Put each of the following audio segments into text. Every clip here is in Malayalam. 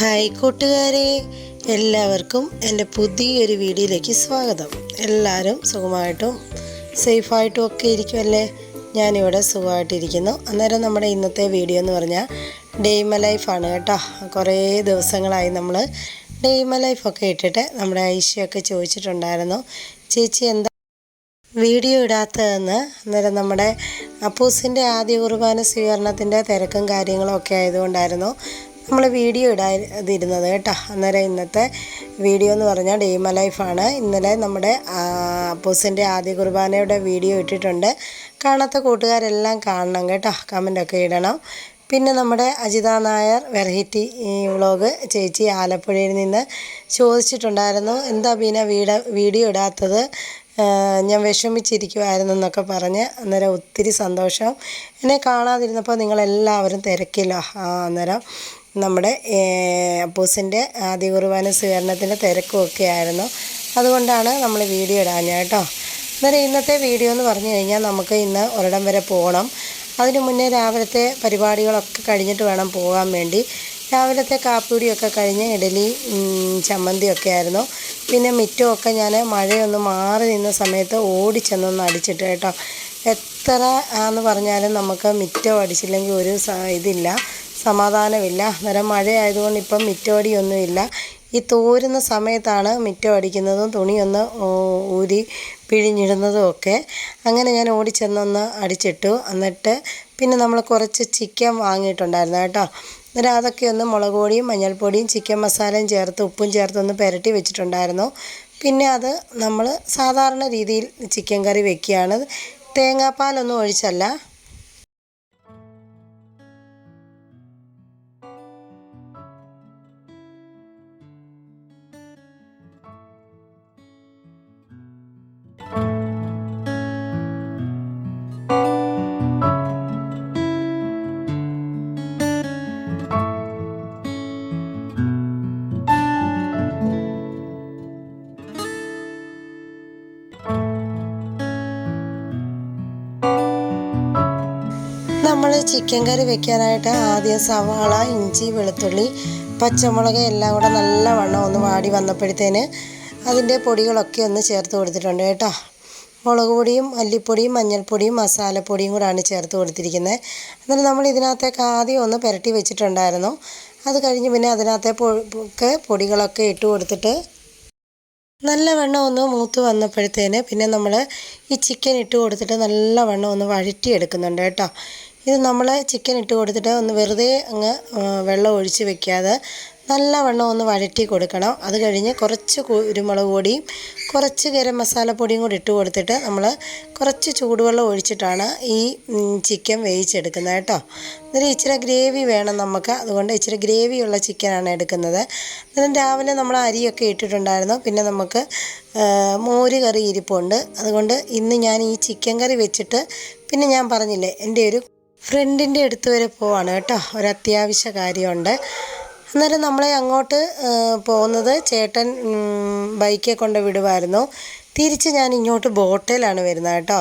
ഹായ് കൂട്ടുകാരെ എല്ലാവർക്കും എന്റെ പുതിയൊരു വീഡിയോയിലേക്ക് സ്വാഗതം. എല്ലാവരും സുഖമായിട്ടും സേഫായിട്ടും ഒക്കെ ഇരിക്കുമല്ലേ ഞാനിവിടെ സുഖമായിട്ടിരിക്കുന്നു. അന്നേരം നമ്മുടെ ഇന്നത്തെ വീഡിയോ എന്ന് പറഞ്ഞാൽ ഡെയ്മ ലൈഫാണ് കേട്ടോ. കുറേ ദിവസങ്ങളായി നമ്മൾ ഡെയ്മ ലൈഫൊക്കെ ഇട്ടിട്ട് നമ്മുടെ ഐശ്വയൊക്കെ ചോദിച്ചിട്ടുണ്ടായിരുന്നു ചേച്ചി എന്താ വീഡിയോ ഇടാത്തതെന്ന്? അന്നേരം നമ്മുടെ അപ്പൂസിന്റെ ആദ്യ കുർബാന സ്വീകരണത്തിന്റെ തിരക്കും കാര്യങ്ങളും ഒക്കെ ആയതുകൊണ്ടായിരുന്നു നമ്മൾ വീഡിയോ ഇടാതിരുന്നത് കേട്ടോ. അന്നേരം ഇന്നത്തെ വീഡിയോ എന്ന് പറഞ്ഞാൽ ഡീമ ലൈഫാണ് ഇന്നലെ നമ്മുടെ അപ്പൂസിന്റെ ആദ്യ കുർബാനയുടെ വീഡിയോ ഇട്ടിട്ടുണ്ട്. കാണാത്ത കൂട്ടുകാരെല്ലാം കാണണം കേട്ടോ. കമന്റൊക്കെ ഇടണം. പിന്നെ നമ്മുടെ അജിത നായർ വെറൈറ്റി വ്ളോഗ് ചേച്ചി ആലപ്പുഴയിൽ നിന്ന് ചോദിച്ചിട്ടുണ്ടായിരുന്നു എന്താ ബീന വീട വീഡിയോ ഇടാത്തത്? ഞാൻ വിഷമിച്ചിരിക്കുമായിരുന്നു എന്നൊക്കെ പറഞ്ഞ് അന്നേരം ഒത്തിരി സന്തോഷം. എന്നെ കാണാതിരുന്നപ്പോൾ നിങ്ങളെല്ലാവരും തിരക്കില്ല അന്നേരം. നമ്മുടെ അപ്പൂസിന്റെ ആദ്യ കുർബാന സ്വീകരണത്തിന്റെ തിരക്കുമൊക്കെ ആയിരുന്നു. അതുകൊണ്ടാണ് നമ്മൾ വീഡിയോ ഇടാഞ്ഞ കേട്ടോ. അന്നേരം ഇന്നത്തെ വീഡിയോ എന്ന് പറഞ്ഞു കഴിഞ്ഞാൽ നമുക്ക് ഇന്ന് ഒരിടം വരെ പോകണം. അതിന് മുന്നേ രാവിലത്തെ പരിപാടികളൊക്കെ കഴിഞ്ഞിട്ട് വേണം പോകാൻ വേണ്ടി. രാവിലത്തെ കാപ്പിടിയൊക്കെ കഴിഞ്ഞ് ഇഡലി ചമ്മന്തി ചമ്മന്തിയൊക്കെ ആയിരുന്നു. പിന്നെ മിറ്റമൊക്കെ ഞാൻ മഴയൊന്ന് മാറി നിന്ന സമയത്ത് ഓടിച്ചെന്നൊന്ന് അടിച്ചിട്ട് കേട്ടോ. എത്ര ആന്ന് പറഞ്ഞാലും നമുക്ക് മിറ്റം അടിച്ചില്ലെങ്കിൽ ഒരു ഇതില്ല. സമാധാനമില്ല. അന്നേരം മഴയായതുകൊണ്ട് ഇപ്പം മിറ്റമടിയൊന്നുമില്ല ഈ തോരുന്ന സമയത്താണ് മിറ്റം അടിക്കുന്നതും തുണിയൊന്ന് ഊരി പിഴിഞ്ഞിടുന്നതും ഒക്കെ. അങ്ങനെ ഞാൻ ഓടിച്ചെന്നൊന്ന് അടിച്ചിട്ടു. എന്നിട്ട് പിന്നെ നമ്മൾ കുറച്ച് ചിക്കൻ വാങ്ങിയിട്ടുണ്ടായിരുന്നു കേട്ടോ. അന്നേരം അതൊക്കെ ഒന്ന് മുളക് പൊടിയും മഞ്ഞൾപ്പൊടിയും ചിക്കൻ മസാലയും ചേർത്ത് ഉപ്പും ചേർത്ത് ഒന്ന് പുരട്ടി വെച്ചിട്ടുണ്ടായിരുന്നു. പിന്നെ അത് നമ്മൾ സാധാരണ രീതിയിൽ ചിക്കൻ കറി വെക്കുകയാണ്. തേങ്ങാപ്പാലൊന്നും ഒഴിച്ചല്ല. ചിക്കൻ കറി വെക്കാനായിട്ട് ആദ്യം സവാള ഇഞ്ചി വെളുത്തുള്ളി പച്ചമുളക് എല്ലാം കൂടെ നല്ലവണ്ണം ഒന്ന് വാടി വന്നപ്പോഴത്തേന് അതിന്റെ പൊടികളൊക്കെ ഒന്ന് ചേർത്ത് കൊടുത്തിട്ടുണ്ട് കേട്ടോ. മുളക് പൊടിയും മല്ലിപ്പൊടിയും മഞ്ഞൾപ്പൊടിയും മസാലപ്പൊടിയും കൂടാണ് ചേർത്ത് കൊടുത്തിരിക്കുന്നത്. എന്നിട്ട് നമ്മൾ ഇതിനകത്തേക്ക് ആദ്യം ഒന്ന് പുരട്ടി വെച്ചിട്ടുണ്ടായിരുന്നു. അത് കഴിഞ്ഞ് പിന്നെ അതിനകത്തെ പൊക്കെ പൊടികളൊക്കെ ഇട്ട് കൊടുത്തിട്ട് നല്ലവണ്ണം ഒന്ന് മൂത്ത് വന്നപ്പോഴത്തേന് പിന്നെ നമ്മൾ ഈ ചിക്കൻ ഇട്ട് കൊടുത്തിട്ട് നല്ലവണ്ണം ഒന്ന് വഴറ്റിയെടുക്കുന്നുണ്ട് കേട്ടോ. ഇത് നമ്മൾ ചിക്കൻ ഇട്ട് കൊടുത്തിട്ട് ഒന്ന് വെറുതെ അങ്ങ് വെള്ളം ഒഴിച്ച് വെക്കാതെ നല്ലവണ്ണം ഒന്ന് വഴറ്റി കൊടുക്കണം. അത് കഴിഞ്ഞ് കുറച്ച് കുരുമുളക് പൊടിയും കുറച്ച് ഗരം മസാലപ്പൊടിയും കൂടി ഇട്ട് കൊടുത്തിട്ട് നമ്മൾ കുറച്ച് ചൂടുവെള്ളം ഒഴിച്ചിട്ടാണ് ഈ ചിക്കൻ വേവിച്ചെടുക്കുന്നത് കേട്ടോ. എന്നിട്ട് ഇച്ചിരി ഗ്രേവി വേണം നമുക്ക്. അതുകൊണ്ട് ഇച്ചിരി ഗ്രേവിയുള്ള ചിക്കനാണ് എടുക്കുന്നത്. എന്നിട്ട് രാവിലെ നമ്മൾ അരിയൊക്കെ ഇട്ടിട്ടുണ്ടായിരുന്നു. പിന്നെ നമുക്ക് മോര് കറി ഇരിപ്പുണ്ട്. അതുകൊണ്ട് ഇന്ന് ഞാൻ ഈ ചിക്കൻ കറി വെച്ചിട്ട് പിന്നെ ഞാൻ പറഞ്ഞില്ലേ എന്റെ ഒരു ഫ്രണ്ടിന്റെ അടുത്ത് വരെ പോവാണ് കേട്ടോ. ഒരു അത്യാവശ്യ കാര്യമുണ്ട്. അന്നേരം നമ്മളെ അങ്ങോട്ട് പോകുന്നത് ചേട്ടൻ ബൈക്കെ കൊണ്ട് വിടുമായിരുന്നു തിരിച്ച് ഞാൻ ഇങ്ങോട്ട് ബോട്ടിലാണ് വരുന്നത് കേട്ടോ.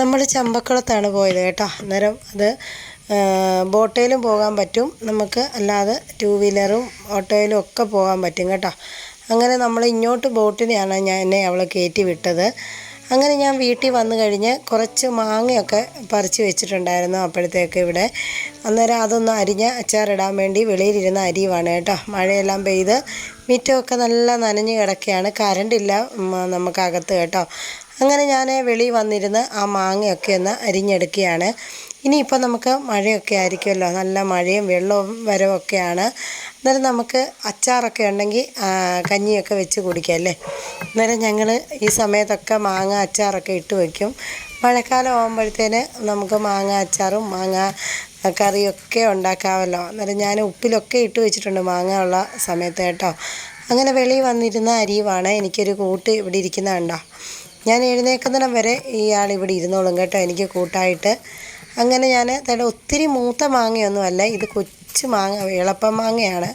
നമ്മൾ ചമ്പക്കുളത്താണ് പോയത് കേട്ടോ. അന്നേരം അത് ബോട്ടയിലും പോകാൻ പറ്റും. നമുക്ക് അല്ലാതെ ടൂ വീലറും ഓട്ടോയിലും ഒക്കെ പോകാൻ പറ്റും കേട്ടോ. അങ്ങനെ നമ്മൾ ഇങ്ങോട്ട് ബോട്ടിനെയാണ് ഞാൻ എന്നെ അവളെ കയറ്റി വിട്ടത്. അങ്ങനെ ഞാൻ വീട്ടിൽ വന്നു കഴിഞ്ഞ് കുറച്ച് മാങ്ങയൊക്കെ പറിച്ച് വെച്ചിട്ടുണ്ടായിരുന്നു അപ്പോഴത്തേക്ക് ഇവിടെ. അന്നേരം അതൊന്ന് അരിഞ്ഞ് അച്ചാറിടാൻ വേണ്ടി വെളിയിലിരുന്ന അരിയുവാണ് കേട്ടോ. മഴയെല്ലാം പെയ്ത് മിറ്റമൊക്കെ നല്ല നനഞ്ഞ് കിടക്കുകയാണ്. കറണ്ടില്ല നമുക്കകത്ത് കേട്ടോ. അങ്ങനെ ഞാൻ വെളിയിൽ വന്നിരുന്ന് ആ മാങ്ങയൊക്കെ ഒന്ന് അരിഞ്ഞെടുക്കുകയാണ്. ഇനിയിപ്പോൾ നമുക്ക് മഴയൊക്കെ ആയിരിക്കുമല്ലോ. നല്ല മഴയും വെള്ളവും വരവൊക്കെയാണ്. അന്നേരം നമുക്ക് അച്ചാറൊക്കെ ഉണ്ടെങ്കിൽ കഞ്ഞിയൊക്കെ വെച്ച് കുടിക്കാം അല്ലേ? അന്നേരം ഞങ്ങൾ ഈ സമയത്തൊക്കെ മാങ്ങ അച്ചാറൊക്കെ ഇട്ട് വയ്ക്കും മഴക്കാലം ആകുമ്പോഴത്തേന് നമുക്ക് മാങ്ങ അച്ചാറും മാങ്ങ കറിയൊക്കെ ഉണ്ടാക്കാമല്ലോ. അന്നേരം ഞാൻ ഉപ്പിലൊക്കെ ഇട്ട് വെച്ചിട്ടുണ്ട് മാങ്ങ ഉള്ള സമയത്ത് കേട്ടോ. അങ്ങനെ വെളിയിൽ വന്നിരുന്ന അരിയുമാണ് എനിക്കൊരു കൂട്ട് ഇവിടെ ഇരിക്കുന്ന കണ്ടോ. ഞാൻ എഴുന്നേൽക്കുന്നിടം വരെ ഇയാൾ ഇവിടെ ഇരുന്നോളും കേട്ടോ എനിക്ക് കൂട്ടായിട്ട്. അങ്ങനെ ഞാൻ തേടെ ഒത്തിരി മൂത്ത മാങ്ങയൊന്നുമല്ല ഇത് കൊച്ചു മാങ്ങ ഇളപ്പം മാങ്ങയാണ്.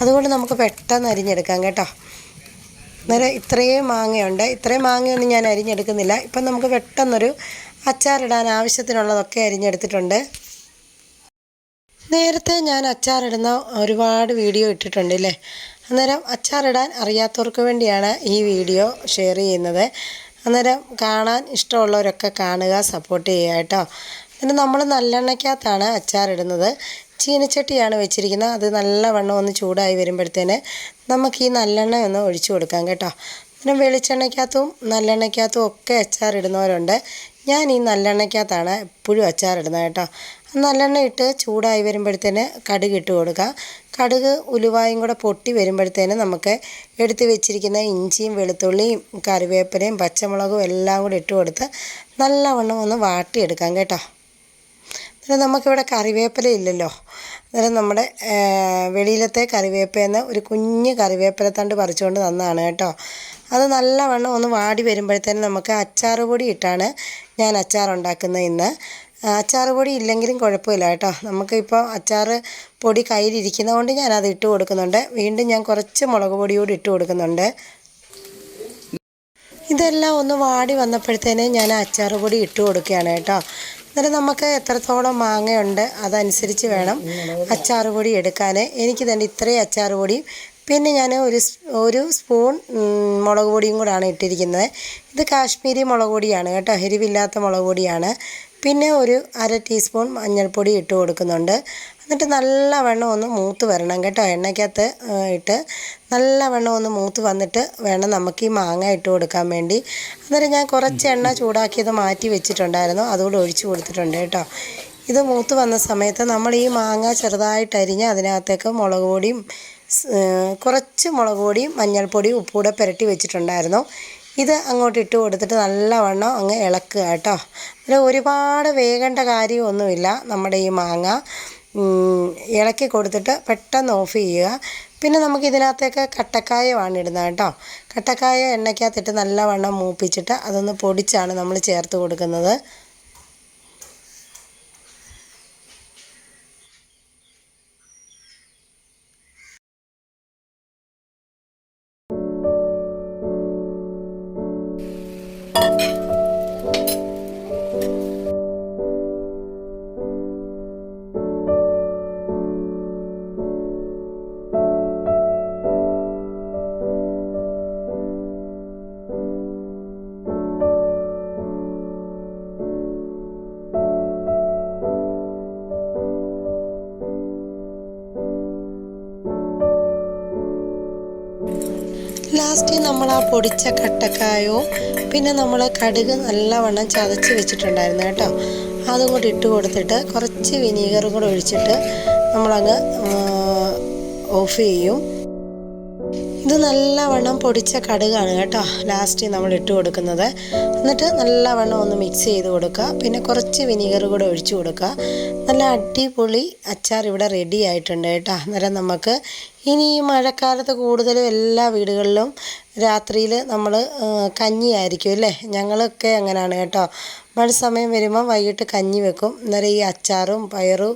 അതുകൊണ്ട് നമുക്ക് പെട്ടെന്ന് അരിഞ്ഞെടുക്കാം കേട്ടോ. അന്നേരം ഇത്രയും മാങ്ങയുണ്ട്. ഇത്രയും മാങ്ങയൊന്നും ഞാൻ അരിഞ്ഞെടുക്കുന്നില്ല. ഇപ്പം നമുക്ക് പെട്ടെന്നൊരു അച്ചാറിടാൻ ആവശ്യത്തിനുള്ളതൊക്കെ അരിഞ്ഞെടുത്തിട്ടുണ്ട്. നേരത്തെ ഞാൻ അച്ചാറിടുന്ന ഒരുപാട് വീഡിയോ ഇട്ടിട്ടുണ്ട് അല്ലേ അന്നേരം അച്ചാറിടാൻ അറിയാത്തവർക്ക് വേണ്ടിയാണ് ഈ വീഡിയോ ഷെയർ ചെയ്യുന്നത്. അന്നേരം കാണാൻ ഇഷ്ടമുള്ളവരൊക്കെ കാണുക സപ്പോർട്ട് ചെയ്യുക കേട്ടോ. എന്നിട്ട് നമ്മൾ നല്ലെണ്ണയ്ക്കകത്താണ് അച്ചാറിടുന്നത് ചീനച്ചട്ടിയാണ് വെച്ചിരിക്കുന്നത്. അത് നല്ലവണ്ണം ഒന്ന് ചൂടായി വരുമ്പോഴത്തേന് നമുക്ക് ഈ നല്ലെണ്ണ ഒന്ന് ഒഴിച്ചു കൊടുക്കാം കേട്ടോ. പിന്നെ വെളിച്ചെണ്ണയ്ക്കകത്തും നല്ലെണ്ണയ്ക്കകത്തും ഒക്കെ അച്ചാറിടുന്നവരുണ്ട് ഞാൻ ഈ നല്ലെണ്ണയ്ക്കകത്താണ് എപ്പോഴും അച്ചാറിടുന്നത് കേട്ടോ. നല്ലെണ്ണ ഇട്ട് ചൂടായി വരുമ്പോഴത്തേന് കടുക് ഇട്ട് കൊടുക്കുക കടുക് ഉലുവായും കൂടെ പൊട്ടി വരുമ്പോഴത്തേന് നമുക്ക് എടുത്ത് വെച്ചിരിക്കുന്ന ഇഞ്ചിയും വെളുത്തുള്ളിയും കറിവേപ്പിലയും പച്ചമുളകും എല്ലാം കൂടെ ഇട്ട് കൊടുത്ത് നല്ലവണ്ണം ഒന്ന് വാട്ടിയെടുക്കാം കേട്ടോ. അന്നേരം നമുക്കിവിടെ കറിവേപ്പില ഇല്ലല്ലോ. അന്നേരം നമ്മുടെ വെളിയിലത്തെ കറിവേപ്പയെന്ന് ഒരു കുഞ്ഞ് കറിവേപ്പില തണ്ട് പറിച്ചുകൊണ്ട് തന്നതാണ് കേട്ടോ. അത് നല്ലവണ്ണം ഒന്ന് വാടി വരുമ്പോഴത്തേനും നമുക്ക് അച്ചാറ് പൊടി ഇട്ടാണ് ഞാൻ അച്ചാർ ഉണ്ടാക്കുന്നത് ഇന്ന്. ആ, അച്ചാറ് പൊടി ഇല്ലെങ്കിലും കുഴപ്പമില്ല കേട്ടോ. നമുക്കിപ്പോൾ അച്ചാർ പൊടി കയ്യിലിരിക്കുന്നത് കൊണ്ട് ഞാനത് ഇട്ട് കൊടുക്കുന്നുണ്ട്. വീണ്ടും ഞാൻ കുറച്ച് മുളക് പൊടി കൂടി ഇട്ട് കൊടുക്കുന്നുണ്ട്. ഇതെല്ലാം ഒന്ന് വാടി വന്നപ്പോഴത്തേന് ഞാൻ അച്ചാറ് പൊടി ഇട്ട് കൊടുക്കുകയാണ് കേട്ടോ. എന്നിട്ട് നമുക്ക് എത്രത്തോളം മാങ്ങയുണ്ട് അതനുസരിച്ച് വേണം അച്ചാറ് പൊടി എടുക്കാൻ എനിക്ക് തന്നെ ഇത്രയും അച്ചാറ് പൊടി. പിന്നെ ഞാൻ ഒരു ഒരു സ്പൂൺ മുളക് പൊടിയും കൂടാണ് ഇട്ടിരിക്കുന്നത്. ഇത് കാശ്മീരി മുളക് പൊടിയാണ് കേട്ടോ. എരിവില്ലാത്ത മുളക് പൊടിയാണ്. പിന്നെ ഒരു അര ടീസ്പൂൺ മഞ്ഞൾപ്പൊടി ഇട്ട് കൊടുക്കുന്നുണ്ട്. എന്നിട്ട് നല്ലവണ്ണം ഒന്ന് മൂത്ത് വരണം കേട്ടോ. എണ്ണയ്ക്കകത്ത് ഇട്ട് നല്ലവണ്ണം ഒന്ന് മൂത്ത് വന്നിട്ട് വേണം നമുക്ക് ഈ മാങ്ങ ഇട്ട് കൊടുക്കാൻ വേണ്ടി. അന്നേരം ഞാൻ കുറച്ച് എണ്ണ ചൂടാക്കിയത് മാറ്റി വെച്ചിട്ടുണ്ടായിരുന്നു. അതുകൂടെ ഒഴിച്ച് കൊടുത്തിട്ടുണ്ട് കേട്ടോ. ഇത് മൂത്ത് വന്ന സമയത്ത് നമ്മൾ ഈ മാങ്ങ ചെറുതായിട്ട് അരിഞ്ഞ് അതിനകത്തേക്ക് മുളക് പൊടിയും കുറച്ച് മുളക് പൊടിയും മഞ്ഞൾപ്പൊടിയും ഉപ്പൂടെ പുരട്ടി വെച്ചിട്ടുണ്ടായിരുന്നു. ഇത് അങ്ങോട്ട് ഇട്ട് കൊടുത്തിട്ട് നല്ലവണ്ണം അങ്ങ് ഇളക്കുക കേട്ടോ. പിന്നെ ഒരുപാട് വേകേണ്ട കാര്യമൊന്നുമില്ല നമ്മുടെ ഈ മാങ്ങ. ഇളക്കി കൊടുത്തിട്ട് പെട്ടെന്ന് ഓഫ് ചെയ്യുക. പിന്നെ നമുക്ക് ഇതിനകത്തേക്ക് കട്ടക്കായമാണ് ഇടുന്നത് കേട്ടോ. കട്ടക്കായ എണ്ണയ്ക്കകത്തിട്ട് നല്ലവണ്ണം മൂപ്പിച്ചിട്ട് അതൊന്ന് പൊടിച്ചാണ് നമ്മൾ ചേർത്ത് കൊടുക്കുന്നത്. ലാസ്റ്റ് നമ്മൾ ആ പൊടിച്ച കട്ടക്കായോ പിന്നെ നമ്മൾ കടുക് നല്ലവണ്ണം ചതച്ച് വെച്ചിട്ടുണ്ടായിരുന്നു കേട്ടോ. അതും കൂടി ഇട്ട് കൊടുത്തിട്ട് കുറച്ച് വിനീഗറും കൂടെ ഒഴിച്ചിട്ട് നമ്മളങ്ങ് ഓഫ് ചെയ്യും. ഇത് നല്ലവണ്ണം പൊടിച്ച കടുകാണ് കേട്ടോ. ലാസ്റ്റ് നമ്മൾ ഇട്ട് കൊടുക്കുന്നത്. എന്നിട്ട് നല്ലവണ്ണം ഒന്ന് മിക്സ് ചെയ്ത് കൊടുക്കുക. പിന്നെ കുറച്ച് വിനീഗർ കൂടെ ഒഴിച്ചു കൊടുക്കുക. നല്ല അടിപൊളി അച്ചാർ ഇവിടെ റെഡി ആയിട്ടുണ്ട് കേട്ടോ. അന്നേരം നമുക്ക് ഇനി ഈ മഴക്കാലത്ത് കൂടുതലും എല്ലാ വീടുകളിലും രാത്രിയിൽ നമ്മൾ കഞ്ഞിയായിരിക്കും അല്ലേ? ഞങ്ങളൊക്കെ അങ്ങനെയാണ് കേട്ടോ. മഴ സമയം വരുമ്പോൾ വൈകിട്ട് കഞ്ഞി വെക്കും. അന്നേരം ഈ അച്ചാറും പയറും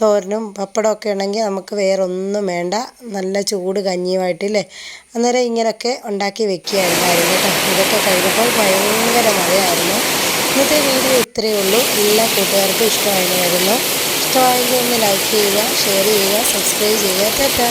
തോരനും പപ്പടമൊക്കെ ഉണ്ടെങ്കിൽ നമുക്ക് വേറെ ഒന്നും വേണ്ട. നല്ല ചൂട് കഞ്ഞിയുമായിട്ടില്ലേ? അന്നേരം ഇങ്ങനെയൊക്കെ ഉണ്ടാക്കി വെക്കുകയായിരുന്നു കേട്ടോ. ഇതൊക്കെ കഴിഞ്ഞപ്പോൾ ഭയങ്കര മഴയായിരുന്നു. ഇന്നത്തെ വീഡിയോ ഇത്രയേ ഉള്ളൂ. എല്ലാ കൂട്ടുകാർക്കും ഇഷ്ടമായിരുന്നു ഇഷ്ടമായെങ്കിൽ ഒന്ന് ലൈക്ക് ചെയ്യുക ഷെയർ ചെയ്യുക സബ്സ്ക്രൈബ് ചെയ്യുക. ടാറ്റാ.